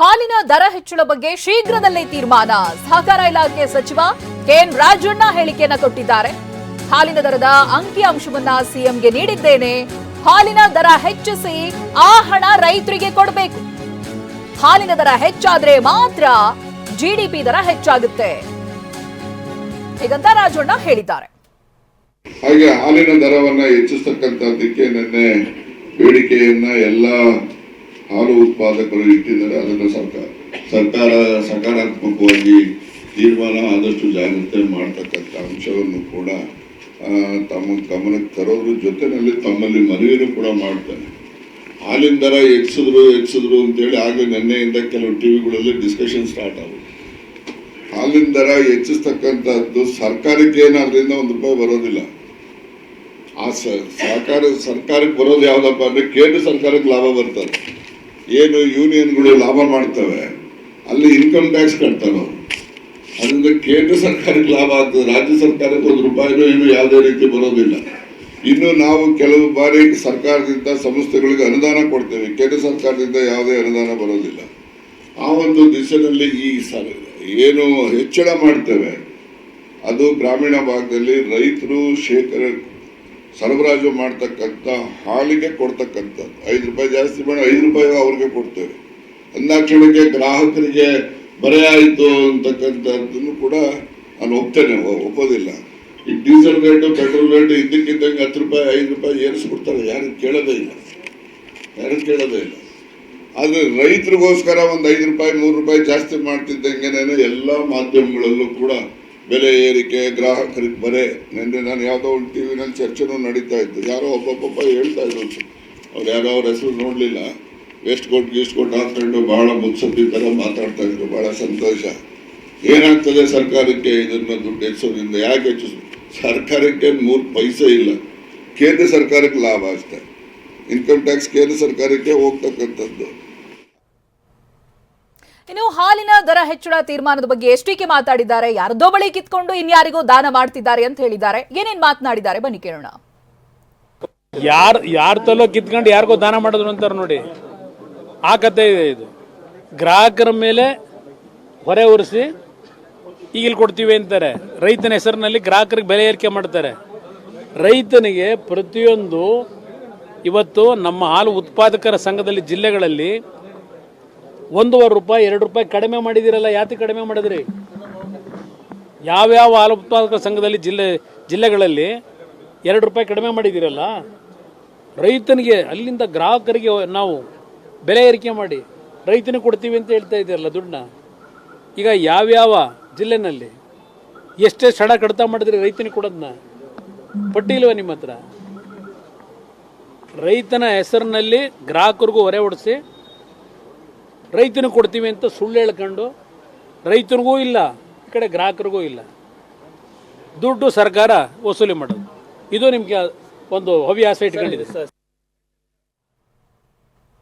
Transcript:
ಹಾಲಿನ ದರ ಹೆಚ್ಚಳ ಬಗ್ಗೆ ಶೀಘ್ರದಲ್ಲೇ ತೀರ್ಮಾನ. ಸಹಕಾರ ಇಲಾಖೆ ಸಚಿವ ಕೆಎನ್ ರಾಜಣ್ಣ ಹೇಳಿಕೆಯನ್ನ ಕೊಟ್ಟಿದ್ದಾರೆ. ಹಾಲಿನ ದರದ ಅಂಕಿ ಅಂಶವನ್ನ ಸಿಎಂಗೆ ನೀಡಿದ್ದೇನೆ. ಹಾಲಿನ ದರ ಹೆಚ್ಚಿಸಿ ಆ ಹಣ ರೈತರಿಗೆ ಕೊಡಬೇಕು. ಹಾಲಿನ ದರ ಹೆಚ್ಚಾದ್ರೆ ಮಾತ್ರ ಜಿಡಿಪಿ ದರ ಹೆಚ್ಚಾಗುತ್ತೆ. ಹೀಗಂತ ರಾಜಣ್ಣ ಹೇಳಿದ್ದಾರೆ. ಹಾಗೆ ಹಾಲಿನ ದರವನ್ನ ಹೆಚ್ಚಿಸತಕ್ಕಂಥದ್ದಕ್ಕೆ ನಿನ್ನೆ ಬೇಡಿಕೆಯನ್ನ ಎಲ್ಲ ಹಾಲು ಉತ್ಪಾದಕರು ಇಟ್ಟಿದ್ದಾರೆ, ಅದನ್ನು ಸರ್ಕಾರ ಸರ್ಕಾರ, ಸಕಾರಾತ್ಮಕವಾಗಿ ತೀರ್ಮಾನ ಆದಷ್ಟು ಜಾಗ್ರತೆ ಮಾಡ್ತಕ್ಕಂಥ ಅಂಶವನ್ನು ಕೂಡ ತಮ್ಮ ಗಮನಕ್ಕೆ ತರೋದ್ರ ಜೊತೆಯಲ್ಲಿ ತಮ್ಮಲ್ಲಿ ಮನವಿನೂ ಕೂಡ ಮಾಡ್ತಾನೆ ಹಾಲಿನ ದರ ಎಕ್ಸಿದ್ರು ಎಕ್ಸಿದ್ರು ಅಂತೇಳಿ ಆಗಲೇ ನಿನ್ನೆಯಿಂದ ಕೆಲವು ಟಿವಿಗಳಲ್ಲಿ ಡಿಸ್ಕಷನ್ ಸ್ಟಾರ್ಟ್ ಆಗುತ್ತೆ ಹಾಲಿನ ದರ ಹೆಚ್ಚಿಸ್ತಕ್ಕಂಥದ್ದು ಸರ್ಕಾರಕ್ಕೆ ಏನು ಅದರಿಂದ ಒಂದು ರೂಪಾಯಿ ಬರೋದಿಲ್ಲ. ಆ ಸರ್ಕಾರ, ಸರ್ಕಾರಕ್ಕೆ ಬರೋದು ಯಾವುದಪ್ಪ ಅಂದ್ರೆ ಕೇಂದ್ರ ಸರ್ಕಾರಕ್ಕೆ ಲಾಭ ಬರ್ತದೆ. ಏನು ಯೂನಿಯನ್ಗಳು ಲಾಭ ಮಾಡ್ತವೆ, ಅಲ್ಲಿ ಇನ್ಕಮ್ ಟ್ಯಾಕ್ಸ್ ಕಟ್ತಾರೆ ಅದರಿಂದ ಕೇಂದ್ರ ಸರ್ಕಾರಕ್ಕೆ ಲಾಭ ಆಗ್ತದೆ, ರಾಜ್ಯ ಸರ್ಕಾರಕ್ಕೆ ಒಂದು ರೂಪಾಯಿನೂ ಏನು ಯಾವುದೇ ರೀತಿ ಬರೋದಿಲ್ಲ. ಇನ್ನು ನಾವು ಕೆಲವು ಬಾರಿ ಸರ್ಕಾರದಿಂದ ಸಂಸ್ಥೆಗಳಿಗೆ ಅನುದಾನ ಕೊಡ್ತೇವೆ, ಕೇಂದ್ರ ಸರ್ಕಾರದಿಂದ ಯಾವುದೇ ಅನುದಾನ ಬರೋದಿಲ್ಲ. ಆ ಒಂದು ದಿಶೆಯಲ್ಲಿ ಈ ಏನು ಹೆಚ್ಚಳ ಮಾಡ್ತೇವೆ, ಅದು ಗ್ರಾಮೀಣ ಭಾಗದಲ್ಲಿ ರೈತರು ಶೇಖರ ಸರಬರಾಜು ಮಾಡ್ತಕ್ಕಂಥ ಹಾಲಿಗೆ ಕೊಡ್ತಕ್ಕಂಥದ್ದು. ಐದು ರೂಪಾಯಿ ಜಾಸ್ತಿ ಮಾಡಿ ಐದು ರೂಪಾಯಿ ಅವ್ರಿಗೆ ಕೊಡ್ತೇವೆ. ಅಂದಾಕ್ಷಣಕ್ಕೆ ಗ್ರಾಹಕರಿಗೆ ಬರೆ ಆಯಿತು ಅಂತಕ್ಕಂಥದ್ದನ್ನು ಕೂಡ ನಾನು ಒಪ್ತೇನೆ ಒಪ್ಪೋದಿಲ್ಲ. ಈ ಡೀಸೆಲ್ ರೇಟು, ಪೆಟ್ರೋಲ್ ರೇಟು ಇದ್ದಕ್ಕಿದ್ದಂಗೆ ಹತ್ತು ರೂಪಾಯಿ, ಐದು ರೂಪಾಯಿ ಏರಿಸ್ಬಿಡ್ತಾರೆ ಯಾರು ಕೇಳೋದೇ ಇಲ್ಲ. ಯಾರು ಕೇಳೋದೇ ಇಲ್ಲ. ಆದರೆ ರೈತರಿಗೋಸ್ಕರ ಒಂದು ಐದು ರೂಪಾಯಿ, ಮೂರು ರೂಪಾಯಿ ಜಾಸ್ತಿ ಮಾಡ್ತಿದ್ದಂಗೆನೇ ಎಲ್ಲ ಮಾಧ್ಯಮಗಳಲ್ಲೂ ಕೂಡ ಬೆಲೆ ಏರಿಕೆ ಗ್ರಾಹಕರಿಗೆ ಬರೆ. ನಿನ್ನೆ ನಾನು ಯಾವುದೋ ಒಂದು ಟಿ ವಿನಲ್ಲಿ ಚರ್ಚೆನೂ ನಡೀತಾ ಇತ್ತು. ಯಾರೋ ಒಬ್ಬೊಬ್ಬ ಹೇಳ್ತಾ ಇದ್ರು ಅವ್ರು ಯಾರೋ ಅವ್ರ ಹೆಸರು ನೋಡಲಿಲ್ಲ. ವೆಸ್ಟ್ ಕೋಟ್, ಗೀಸ್ಟ್ ಕೋಟ್ ಹಾಕೊಂಡು ಬಹಳ ಮುತ್ಸದ್ದಿ ಥರ ಮಾತಾಡ್ತಾ ಇದ್ರು. ಬಹಳ ಸಂತೋಷ. ಏನಾಗ್ತದೆ ಸರ್ಕಾರಕ್ಕೆ ಇದನ್ನು ದುಡ್ಡು ಹೆಚ್ಚೋದ್ರಿಂದ ಯಾಕೆ ಹೆಚ್ಚು ಸರ್ಕಾರಕ್ಕೆ ಮೂರು ಪೈಸೆ ಇಲ್ಲ. ಕೇಂದ್ರ ಸರ್ಕಾರಕ್ಕೆ ಲಾಭ ಅಷ್ಟೆ. ಇನ್ಕಮ್ ಟ್ಯಾಕ್ಸ್ ಕೇಂದ್ರ ಸರ್ಕಾರಕ್ಕೆ ಹೋಗ್ತಕ್ಕಂಥದ್ದು. ಇನ್ನು ಹಾಲಿನ ದರ ಹೆಚ್ಚಳ ತೀರ್ಮಾನದ ಬಗ್ಗೆ ಎಷ್ಟಿಕೆ ಮಾತಾಡಿದ್ದಾರೆ. ಯಾರದೋ ಬಳಿ ಕಿತ್ಕೊಂಡು ಇನ್ಯಾರಿಗೋ ದಾನ ಮಾಡ್ತಿದ್ದಾರೆ ಅಂತ ಹೇಳಿದ್ದಾರೆ. ಏನೇನ್ ಮಾತನಾಡಿದ್ದಾರೆ? ಬನ್ನಿ ಕೇಳೋಣ. ಯಾರ್, ಯಾರ ತಲೋ ಕಿತ್ಕೊಂಡು ಯಾರಿಗೋ ದಾನ ಮಾಡಿದ್ರು ಅಂತಾರೆ ನೋಡಿ. ಆ ಕತೆ ಇದೆ ಇದು. ಗ್ರಾಹಕರ ಮೇಲೆ ಹೊರೆ ಉರಿಸಿ ಈಗ ಇಲ್ಲಿ ಕೊಡ್ತೀವಿ ಅಂತಾರೆ. ರೈತನ ಹೆಸರಿನಲ್ಲಿ ಗ್ರಾಹಕರಿಗೆ ಬೆಲೆ ಏರಿಕೆ ಮಾಡ್ತಾರೆ. ರೈತನಿಗೆ ಪ್ರತಿಯೊಂದು ಇವತ್ತು ನಮ್ಮ ಹಾಲು ಉತ್ಪಾದಕರ ಸಂಘದಲ್ಲಿ ಜಿಲ್ಲೆಗಳಲ್ಲಿ ಒಂದೂವರೆ ರೂಪಾಯಿ, ಎರಡು ರೂಪಾಯಿ ಕಡಿಮೆ ಮಾಡಿದಿರಲ್ಲ, ಯಾತಿ ಕಡಿಮೆ ಮಾಡಿದ್ರಿ? ಯಾವ್ಯಾವ ಹಾಲು ಉತ್ಪಾದಕರ ಸಂಘದಲ್ಲಿ ಜಿಲ್ಲೆ, ಜಿಲ್ಲೆಗಳಲ್ಲಿ ಎರಡು ರೂಪಾಯಿ ಕಡಿಮೆ ಮಾಡಿದ್ದೀರಲ್ಲ ರೈತನಿಗೆ, ಅಲ್ಲಿಂದ ಗ್ರಾಹಕರಿಗೆ ನಾವು ಬೆಲೆ ಏರಿಕೆ ಮಾಡಿ ರೈತನಿಗೆ ಕೊಡ್ತೀವಿ ಅಂತ ಹೇಳ್ತಾ ಇದ್ದೀರಲ್ಲ ದುಡ್ಡನ್ನ. ಈಗ ಯಾವ್ಯಾವ ಜಿಲ್ಲೆನಲ್ಲಿ ಎಷ್ಟೇ ಸಡ ಕಡಿತ ಮಾಡಿದ್ರಿ ರೈತನಿಗೆ ಕೊಡೋದನ್ನ? ಪಟ್ಟಿ ಇಲ್ವಾ ನಿಮ್ಮ ಹತ್ರ? ರೈತನ ಹೆಸರಿನಲ್ಲಿ ಗ್ರಾಹಕರಿಗೂ ಹೊರೆ ಹೊಡಿಸಿ ರೈತನಿಗೆ ಕೊಡ್ತೀವಿ ಅಂತ ಸುಳ್ಳು ಹೇಳ್ಕೊಂಡು ರೈತನಿಗೂ ಇಲ್ಲ, ಈ ಕಡೆ ಗ್ರಾಹಕರಿಗೂ ಇಲ್ಲ. ದುಡ್ಡು ಸರ್ಕಾರ ವಸೂಲಿ ಮಾಡೋದು. ಇದು ನಿಮಗೆ ಒಂದು ಹವ್ಯಾಸ ಇಟ್ಕೊಂಡಿದೆ.